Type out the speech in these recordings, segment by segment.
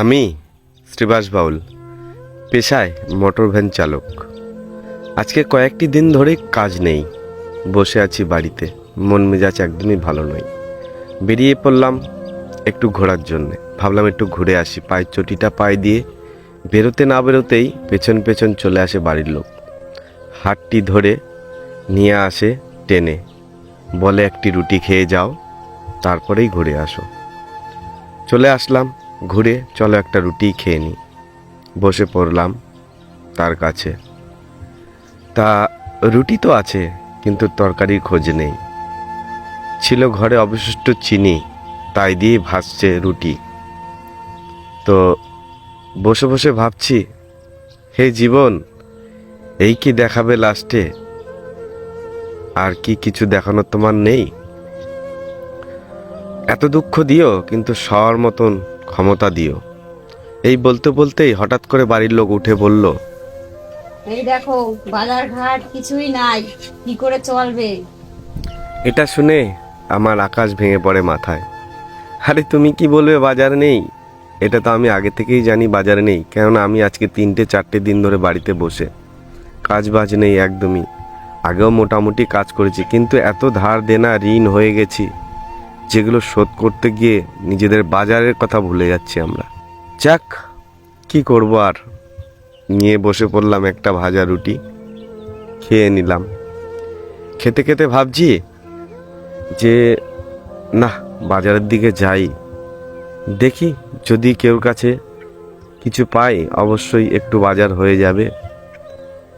আমি, শ্রীবাস বাউল, পেশায় motor van চালক। আজকে কয়েকটি দিন ধরে কাজ নেই, বসে আছি বাড়িতে, মন মেজাজ একদমই ভালো নয়। বেরিয়ে পড়লাম একটু ঘোরার জন্যে, ভাবলাম একটু ঘুরে আসি, পায়ের চটিটা পায়ে দিয়ে বেরোতে না বেরোতেই পেছন পেছন চলে আসে বাড়ির লোক। হাতটি ধরে নিয়ে আসে টেনে, বলে একটি রুটি খেয়ে যাও, তারপরেই ঘুরে আসো। চলে আসলাম ঘুরে চলো একটা রুটি খেয়ে নিই বসে পড়লাম তার কাছে। তা রুটি তো আছে, কিন্তু তরকারির খোঁজ নেই। ছিল ঘরে অবশিষ্ট চিনি, তাই দিয়ে ভাসছে রুটি। তো বসে বসে ভাবছি, হে জীবন, এই কি দেখাবে লাস্টে? আর কি কিছু দেখানোর তোমার নেই? এত দুঃখ দিও, কিন্তু সবার মতন ক্ষমতা দিও। এই বলতে বলতেই হঠাৎ করে বাড়ির লোক উঠে বলল এই দেখো বাজার ঘাট কিছুই নাই কি করে চলবে? এটা শুনে আমার আকাশ ভেঙে পড়ে মাথায়। আরে তুমি কি বলবে বাজার নেই? এটা তো আমি আগে থেকেই জানি বাজারে নেই কেননা আমি আজকে তিনটে চারটে দিন ধরে বাড়িতে বসে। কাজ বাজ নেই একদমই। আগেও মোটামুটি কাজ করেছি কিন্তু এত ধার দেনা ঋণ হয়ে গেছি। যেগুলো শোধ করতে গিয়ে নিজেদের বাজারের কথা ভুলে যাচ্ছি আমরা। যাক, কি করব আর? নিয়ে বসে পড়লাম একটা ভাজা রুটি, খেয়ে নিলাম। খেতে খেতে ভাবছি যে, না, বাজারের দিকে যাই। দেখি যদি কেউ কাছে কিছু পাই, অবশ্যই একটু বাজার হয়ে যাবে।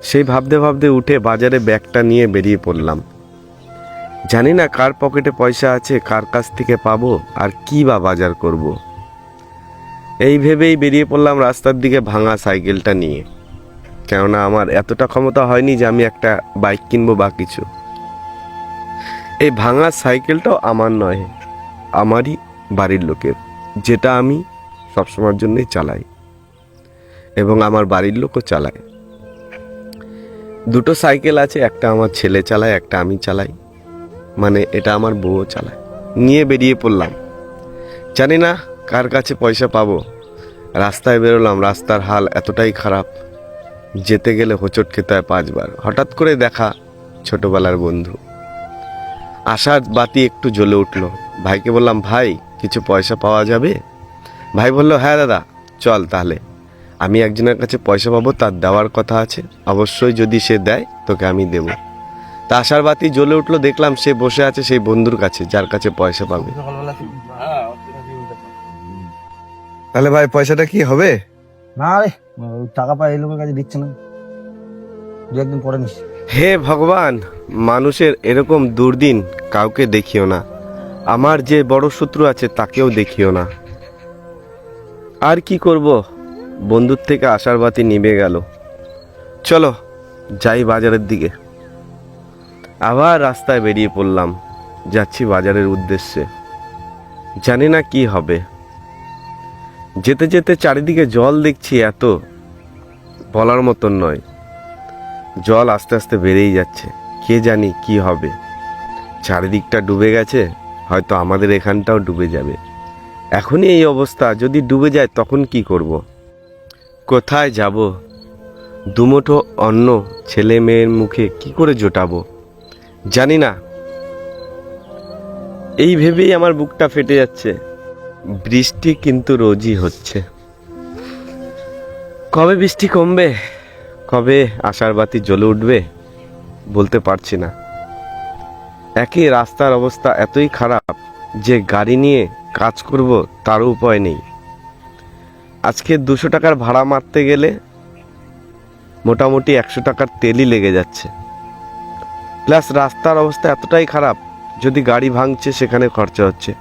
সেই ভাবতে ভাবতে উঠে বাজারে ব্যাগটা নিয়ে বেরিয়ে পড়লাম। জানি না কার পকেটে পয়সা আছে, কার কাছ থেকে পাবো আর কি বা বাজার করব। এই ভেবেই বেরিয়ে পড়লাম রাস্তার দিকে ভাঙা সাইকেলটা নিয়ে। কেননা আমার এতটা ক্ষমতা হয়নি যে আমি একটা বাইক কিনবো বা কিছু। এই ভাঙা সাইকেলটাও আমার নয়, আমারই বাড়ির লোকের, যেটা আমি সবসময়ের জন্যই চালাই। এবং আমার বাড়ির লোকও চালায়। দুটো সাইকেল আছে, একটা আমার ছেলে চালায়, একটা আমি চালাই। মানে এটা আমার বউও চালায়। নিয়ে বেরিয়ে পড়লাম। জানি না কার কাছে পয়সা পাবো। রাস্তায় বেরোলাম, রাস্তার হাল এতটাই খারাপ। যেতে গেলে হোঁচট খেতে হয় পাঁচবার। হঠাৎ করে দেখা ছোটবেলার বন্ধু। আশার বাতি একটু জ্বলে উঠল। ভাইকে বললাম, ভাই, কিছু পয়সা পাওয়া যাবে? ভাই বলল হ্যাঁ দাদা, চল তাহলে। আমি একজনের কাছে পয়সা পাবো, তার দেওয়ার কথা আছে। অবশ্যই যদি সে দেয়, তোকে আমি দেবো। তা আশার বাতি জ্বলে উঠল দেখলাম সে বসে আছে সেই বন্ধুর কাছে যার কাছে পয়সা পাবে। তাহলে ভাই পয়সাটা কি হবে? না রে টাকা পাই এই লোকের কাছে দিচ্ছে না। দু একদিন পরে নিস। হে ভগবান মানুষের এরকম দুর্দিন কাউকে দেখিও না। আমার যে বড় শত্রু আছে তাকেও দেখিও না। আর কি করব? বন্ধুর থেকে আশার বাতি নিভে গেল। চলো যাই বাজারের দিকে। আবার রাস্তায় বেরিয়ে পড়লাম, যাচ্ছি বাজারের উদ্দেশ্যে। জানি না কি হবে। যেতে যেতে চারিদিকে জল দেখছি এত, বলার মতন নয়। জল আস্তে আস্তে বেড়েই যাচ্ছে, কে জানি কি হবে। চারিদিকটা ডুবে গেছে, হয়তো আমাদের এখানটাও ডুবে যাবে। এখনই এই অবস্থা, যদি ডুবে যায় তখন কি করব। কোথায় যাব? দুমুঠো অন্ন ছেলে মেয়ের মুখে কি করে জোটাবো? জানি না। এই ভেবেই আমার বুকটা ফেটে যাচ্ছে। বৃষ্টি কিন্তু রোজই হচ্ছে। কবে বৃষ্টি কমবে? কবে আশার বাতি জ্বলে উঠবে? বলতে পারছি না। একই রাস্তার অবস্থা এতই খারাপ যে গাড়ি নিয়ে কাজ করব তার উপায় নেই। আজকে দুশো টাকার ভাড়া মারতে গেলে মোটামুটি একশো টাকার তেলই লেগে যাচ্ছে। প্লাস রাস্তার অবস্থা এতটাই খারাপ, যদি গাড়ি ভাঙছে সেখানে খরচা হচ্ছে।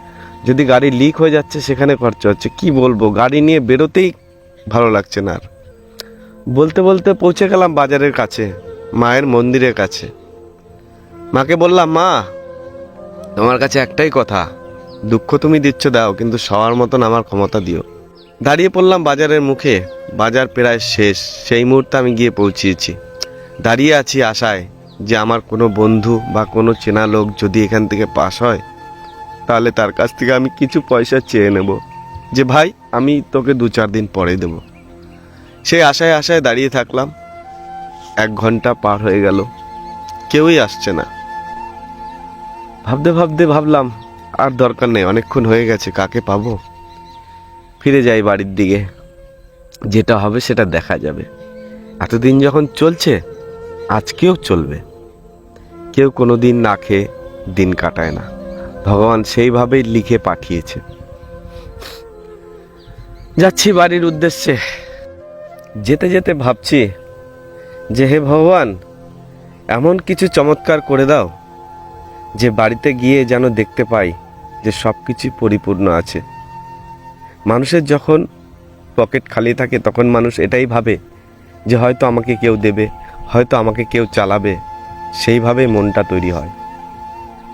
যদি গাড়ি লিক হয়ে যাচ্ছে সেখানে খরচা হচ্ছে। কি বলব, গাড়ি নিয়ে বেরোতেই ভালো লাগছে না আর। বলতে বলতে পৌঁছে গেলাম বাজারের কাছে, মায়ের মন্দিরের কাছে। মাকে বললাম, মা, তোমার কাছে একটাই কথা, দুঃখ তুমি দিচ্ছ, দাও, কিন্তু সবার মতন আমার ক্ষমতা দিও। দাঁড়িয়ে পড়লাম বাজারের মুখে, বাজার প্রায় শেষ, সেই মুহূর্তে আমি গিয়ে পৌঁছিয়েছি। দাঁড়িয়ে আছি আশায় যে আমার কোনো বন্ধু বা কোনো চেনা লোক যদি এখান থেকে পাস হয়, তাহলে তার কাছ থেকে আমি কিছু পয়সা চেয়ে নেব। যে ভাই, আমি তোকে দু চার দিন পরে দেব। সেই আশায় আশায় দাঁড়িয়ে থাকলাম। এক ঘণ্টা পার হয়ে গেল। কেউই আসছে না। ভাবতে ভাবতে ভাবলাম, আর দরকার নেই, অনেকক্ষণ হয়ে গেছে, কাকে পাবো? ফিরে যাই বাড়ির দিকে। যেটা হবে সেটা দেখা যাবে। এতদিন যখন চলছে আজকেও চলবে। কেউ কোনো দিন না খেয়ে দিন কাটায় না। ভগবান সেইভাবেই লিখে পাঠিয়েছে। যাচ্ছি বাড়ির উদ্দেশ্যে। যেতে যেতে ভাবছি যে, হে ভগবান, এমন কিছু চমৎকার করে দাও যে, বাড়িতে গিয়ে যেন দেখতে পাই যে সব কিছুই পরিপূর্ণ আছে। মানুষের যখন পকেট খালি থাকে, তখন মানুষ এটাই ভাবে যে, হয়তো আমাকে কেউ দেবে। হয়তো আমাকে কেউ চালাবে সেইভাবে মনটা তৈরি হয়।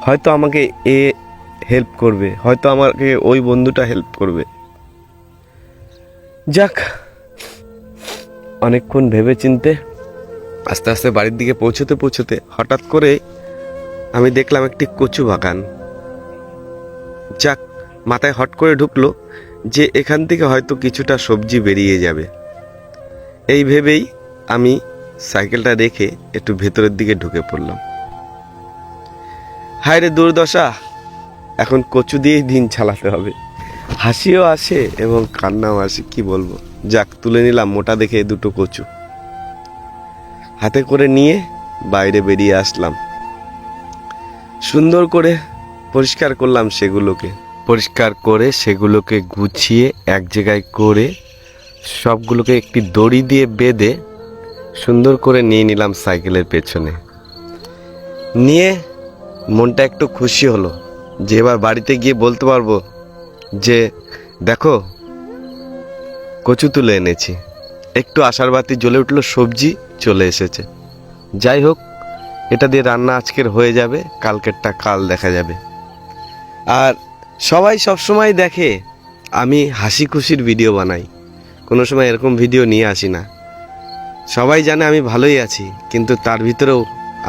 হয়তো আমাকে এ হেল্প করবে, হয়তো আমাকে ওই বন্ধুটা হেল্প করবে। যাক, অনেকক্ষণ ভেবে চিনতে আস্তে আস্তে বাড়ির দিকে পৌঁছতে পৌঁছতে হঠাৎ করে আমি দেখলাম একটি কচু বাগান। যাক, মাথায় হট করে ঢুকলো যে এখান থেকে হয়তো কিছুটা সবজি বেরিয়ে যাবে। এই ভেবেই আমি সাইকেলটা রেখে একটু ভেতরের দিকে ঢুকে পড়লাম। হায় রে দুর্দশা, এখন কচু দিয়েই দিন চালাতে হবে। হাসিও আসে এবং কান্নাও আসে, কি বলব? যাক, তুলে নিলাম মোটা দেখে দুটো কচু। হাতে করে নিয়ে বাইরে বেরিয়ে আসলাম। সুন্দর করে পরিষ্কার করলাম সেগুলোকে। পরিষ্কার করে সেগুলোকে গুছিয়ে এক জায়গায় করে সবগুলোকে একটি দড়ি দিয়ে বেঁধে সুন্দর করে নিয়ে নিলাম সাইকেলের পেছনে। নিয়ে মনটা একটু খুশি হলো যে এবার বাড়িতে গিয়ে বলতে পারব যে, দেখো, কচু তুলে এনেছি। একটু আশার বাতি জ্বলে উঠল, সবজি চলে এসেছে। যাই হোক, এটা দিয়ে রান্না আজকের হয়ে যাবে, কালকেরটা কাল দেখা যাবে। আর সবাই সবসময় দেখে, আমি হাসি খুশির ভিডিও বানাই। কোনো সময় এরকম ভিডিও নিয়ে আসি না। সবাই জানে আমি ভালোই আছি, কিন্তু তার ভিতরেও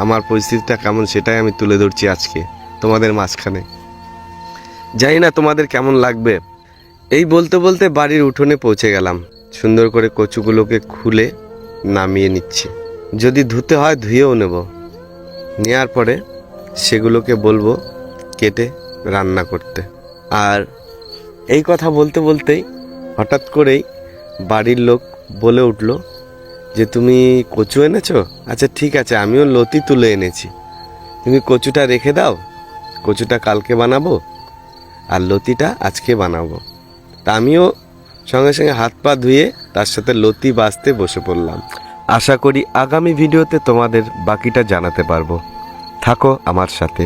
আমার পরিস্থিতিটা কেমন সেটাই আমি তুলে ধরছি আজকে, তোমাদের মাঝখানে। জানি না তোমাদের কেমন লাগবে। এই বলতে বলতে বাড়ির উঠোনে পৌঁছে গেলাম, সুন্দর করে কচুগুলোকে খুলে নামিয়ে নিচ্ছি। যদি ধুতে হয় ধুয়েও নেব। নেওয়ার পরে সেগুলোকে বলব কেটে রান্না করতে। আর এই কথা বলতে বলতেই হঠাৎ করেই বাড়ির লোক বলে উঠল যে তুমি কচু এনেছো? আচ্ছা ঠিক আছে, আমিও লতি তুলে এনেছি। তুমি কচুটা রেখে দাও, কচুটা কালকে বানাবো, আর লতিটা আজকে বানাবো। তা আমিও সঙ্গে সঙ্গে হাত পা ধুয়ে তার সাথে লতি বাজতে বসে পড়লাম। আশা করি আগামী ভিডিওতে তোমাদের বাকিটা জানাতে পারব। থাকো আমার সাথে।